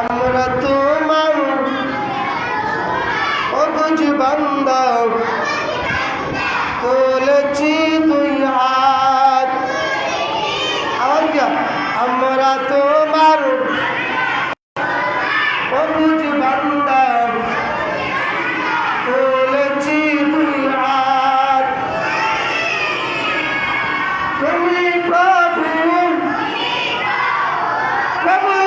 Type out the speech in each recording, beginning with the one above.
আমরা তোমার অবুঝ বান্দা তুলেছি দুই হাত আওয়াজ क्या আমরা তোমার অবুঝ বান্দা তুলেছি দুই হাত তুমি প্রভু কবুল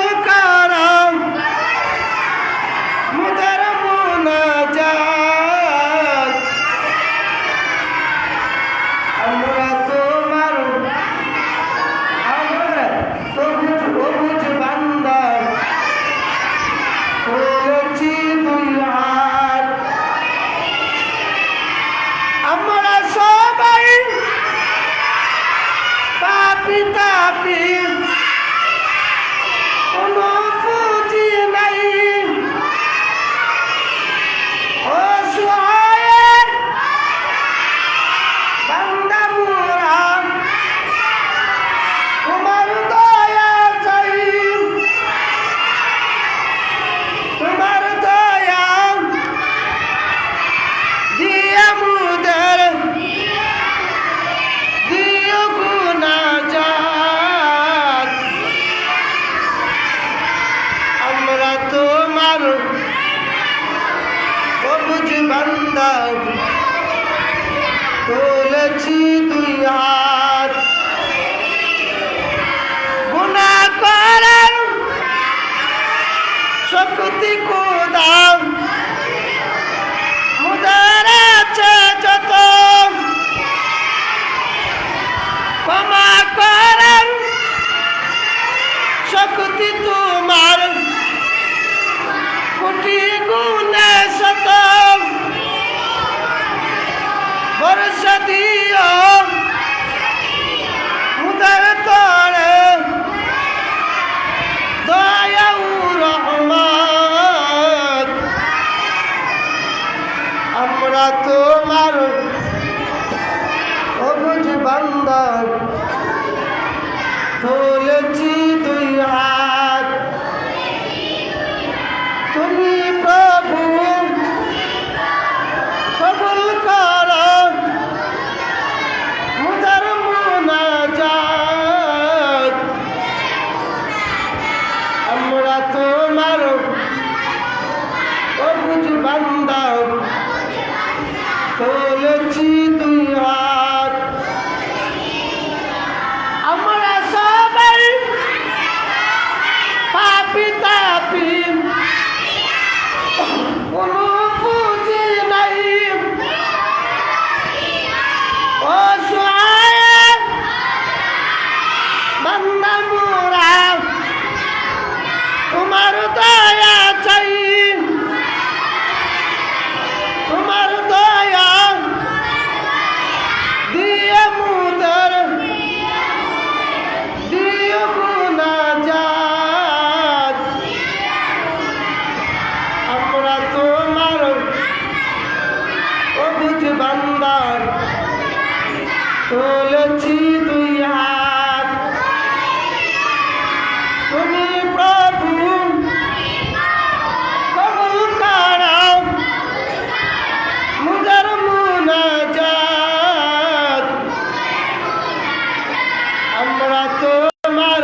তোমার সবুজ বান্দা তুলেছি বর্ষা দিও মুদার তরে। দয়া ও রহমত আমরা তোমার অবুঝ বান্দার। তুলেছি দুই হাত। তুলেছি দুই হাত। তুমি প্রভু কবুল করো মুজার মুনাজাত। আমরা তোমার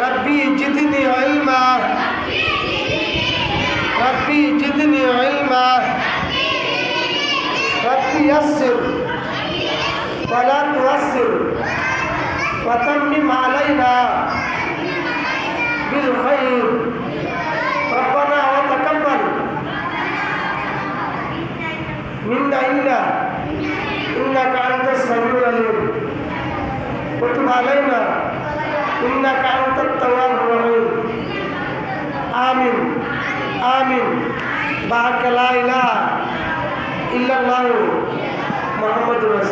ரப்பி ஜிதினி அல்மா ரப்பி ஜிதினி அல்மா ரப்பி யஸ்ஸிர் ولا تيسر وتمم علينا بالخير ربنا وتقبل منا إنا إنك أنت السميع العليم وتب علينا إنك أنت التواب الرحيم آمين آمين بارك لا إله إلا الله محمد رسول